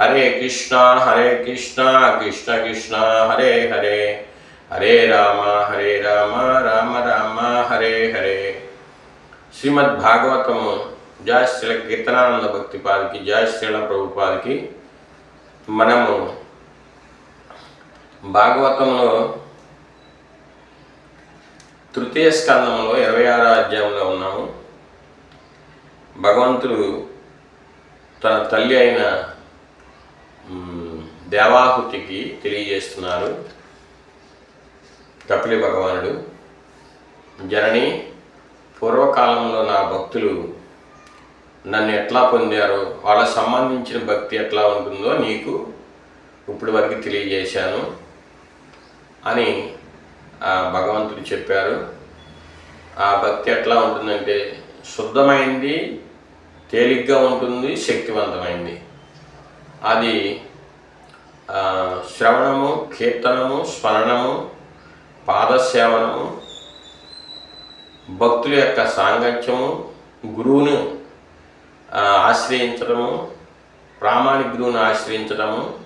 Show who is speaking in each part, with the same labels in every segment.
Speaker 1: హరే కృష్ణ హరే కృష్ణ కృష్ణ కృష్ణ హరే హరే. హరే రామ హరే రామ రామ రామ హరే హరే. శ్రీమద్ భాగవతము జాశ్రీల కీర్తనానంద భక్తి పాదికి జాశ్రీల ప్రభుపాదికి మనము భాగవతంలో తృతీయ స్కందంలో ఇరవై ఆరో అధ్యాయంలో ఉన్నాము. భగవంతుడు తన తల్లి అయిన దేవాహుతికి తెలియజేస్తున్నారు కపిలి భగవానుడు. జనని పూర్వకాలంలో నా భక్తులు నన్ను ఎట్లా పొందారో వాళ్ళకి సంబంధించిన భక్తి ఎట్లా ఉంటుందో నీకు ఇప్పుడు వరకు తెలియజేశాను అని ఆ భగవంతుడు చెప్పారు. ఆ భక్తి ఎట్లా ఉంటుందంటే శుద్ధమైంది తేలిగ్గా ఉంటుంది శక్తివంతమైంది. అది శ్రవణము కీర్తనము స్మరణము పాదసేవనము భక్తుల యొక్క సాంగత్యము గురువును ఆశ్రయించడము ప్రామాణిక గురువును ఆశ్రయించడము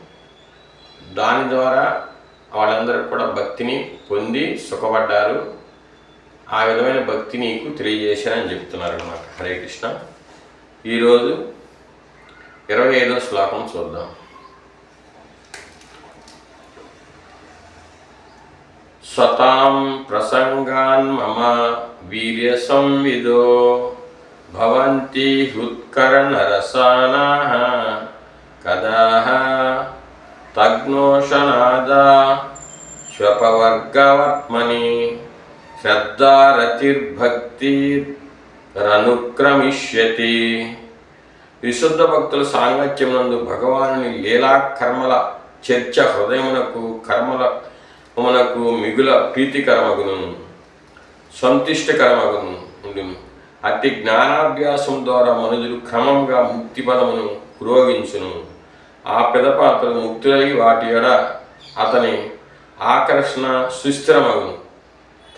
Speaker 1: దాని ద్వారా వాళ్ళందరూ కూడా భక్తిని పొంది సుఖపడ్డారు. ఆ విధమైన భక్తి నీకు తెలియజేశానని చెప్తున్నారు అన్నమాట హరే కృష్ణ. ఈరోజు ఇరవై ఐదో శ్లోకం చూద్దాం. స్వతాం ప్రసంగాన్ మమ వీర్య సంవిదో భవంతి హృత్కర్ణరసానా కదా తగ్నోషనాదా శ్వపవర్గవర్త్మని శ్రద్ధారతిర్భక్తిరనుక్రమిష్యతి విశుద్ధ భక్తుల సాంగత్యమునందు భగవానుని లీలా కర్మల చర్చ హృదయమునకు కర్మల మనకు మిగుల ప్రీతికరమగును సంతిష్టకరమగును ఉండును. అట్టి జ్ఞానాభ్యాసం ద్వారా మనుజులు క్రమంగా ముక్తి పదమును పురోగించును. ఆ పిదప అతను ముక్తులై వాటి ఎడ అతని ఆకర్షణ సుస్థిరమగును.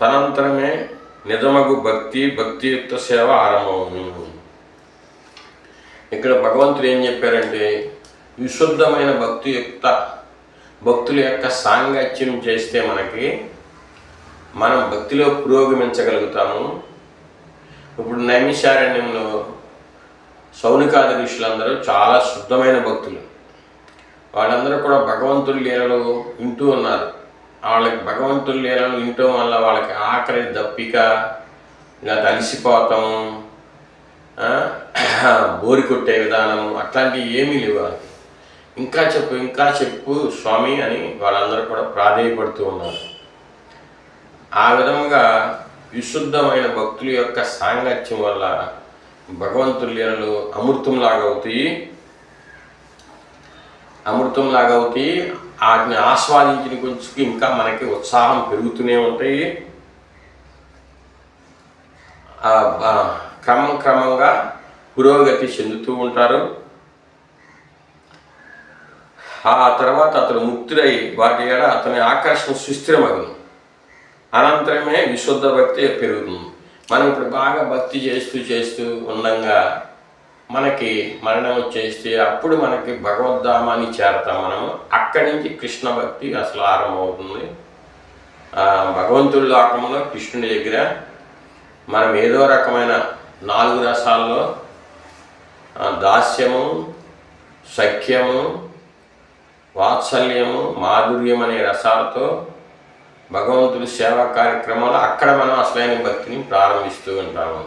Speaker 1: తనంతరమే నిజమగు భక్తి భక్తియుక్త సేవ ఆరంభమవును ఇక్కడ భగవంతుడు ఏం చెప్పారంటే విశుద్ధమైన భక్తియుక్త భక్తుల యొక్క సాంగత్యం చేస్తే మనకి మనం భక్తిలో పురోగమించగలుగుతాము. ఇప్పుడు నైమిషారణ్యంలో సౌనికాది ఋషులందరూ చాలా శుద్ధమైన భక్తులు. వాళ్ళందరూ కూడా భగవంతుడి లీలలు వింటూ ఉన్నారు. వాళ్ళకి భగవంతుడి లీలలు వింటూ వల్ల వాళ్ళకి ఆకలి దప్పిక ఇలా తలిసిపోవటం బోరి కొట్టే విధానం అట్లాంటివి ఏమీ లేవు వాళ్ళకి. ఇంకా చెప్పు ఇంకా చెప్పు స్వామి అని వాళ్ళందరూ కూడా ప్రాధేయపడుతూ ఉన్నారు. ఆ విధంగా విశుద్ధమైన భక్తుల యొక్క సాంగత్యం వల్ల భగవంతుడి లీలలు అమృతంలాగా అవుతాయి. అమృతంలాగా అవుతాయి. వాటిని ఆస్వాదించిన కొంచెం ఇంకా మనకి ఉత్సాహం పెరుగుతూనే ఉంటాయి. ఆ, క్రమం క్రమంగా పురోగతి చెందుతూ ఉంటారు. ఆ తర్వాత అతడు ముక్తుడై వాటి ఏడ అతని ఆకర్షణ సుస్థిరమగును. అనంతరమే విశుద్ధ భక్తి పెరుగుతుంది మనం ఇప్పుడు బాగా భక్తి చేస్తూ చేస్తూ ఉండంగా మనకి మరణం వచ్చేస్తే అప్పుడు మనకి భగవద్ధామాన్ని చేరతాం మనము. అక్కడి నుంచి కృష్ణ భక్తి అసలు ఆరంభమవుతుంది. భగవంతుడి లోకంలో కృష్ణుడి దగ్గర మనం ఏదో రకమైన నాలుగు రసాల్లో దాస్యము సఖ్యము వాత్సల్యము మాధుర్యం అనే రసాలతో భగవంతుడి సేవా కార్యక్రమాలు అక్కడ మనం అసలైన భక్తిని ప్రారంభిస్తూ ఉంటాము.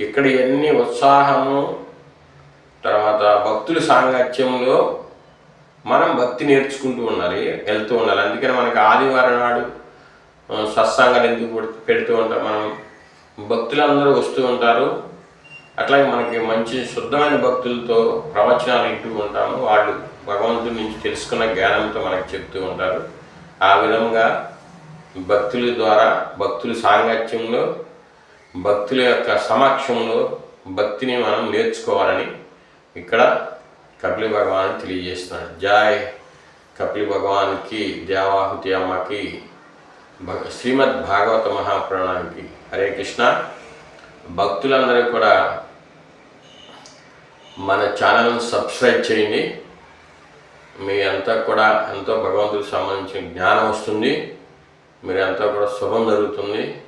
Speaker 1: ఇక్కడ ఎన్ని ఉత్సాహము తర్వాత భక్తుల సాంగత్యంలో మనం భక్తి నేర్చుకుంటూ ఉండాలి వెళ్తూ ఉండాలి. అందుకని మనకి ఆదివారం నాడు సత్సంగాలు ఎందుకు పెడుతూ- ఉంటాం? మనం భక్తులందరూ వస్తూ ఉంటారు. అట్లాగే మనకి మంచి శుద్ధమైన భక్తులతో ప్రవచనాలు ఇంటూ ఉంటాము. వాళ్ళు భగవంతుడి నుంచి తెలుసుకున్న జ్ఞానంతో మనకు చెప్తూ ఉంటారు. ఆ విధంగా భక్తుల ద్వారా భక్తుల సాంగత్యంలో భక్తుల యొక్క సమక్షంలో భక్తిని మనం నేర్చుకోవాలని ఇక్కడ కపిలి భగవాన్ తెలియజేస్తున్నాడు జాయ్ కపిలి భగవాన్కి దేవాహుతి అమ్మకి శ్రీమద్ భాగవత మహాపురాణానికి హరే కృష్ణ. భక్తులందరూ కూడా మన ఛానల్ని సబ్స్క్రైబ్ చేయండి. మీ అంతా కూడా ఎంతో భగవంతుడికి సంబంధించిన జ్ఞానం వస్తుంది. మీరంతా కూడా శుభం జరుగుతుంది.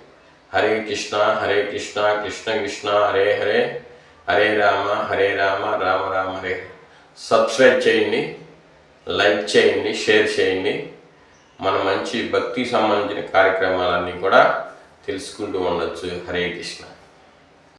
Speaker 1: హరే కృష్ణ హరే కృష్ణ కృష్ణ కృష్ణ హరే హరే హరే రామ హరే రామ రామ రామ హరే హరే. సబ్స్క్రైబ్ చేయండి లైక్ చేయండి షేర్ చేయండి. మన మంచి భక్తికి సంబంధించిన కార్యక్రమాలన్నీ కూడా తెలుసుకుంటూ ఉండొచ్చు. హరే కృష్ణ.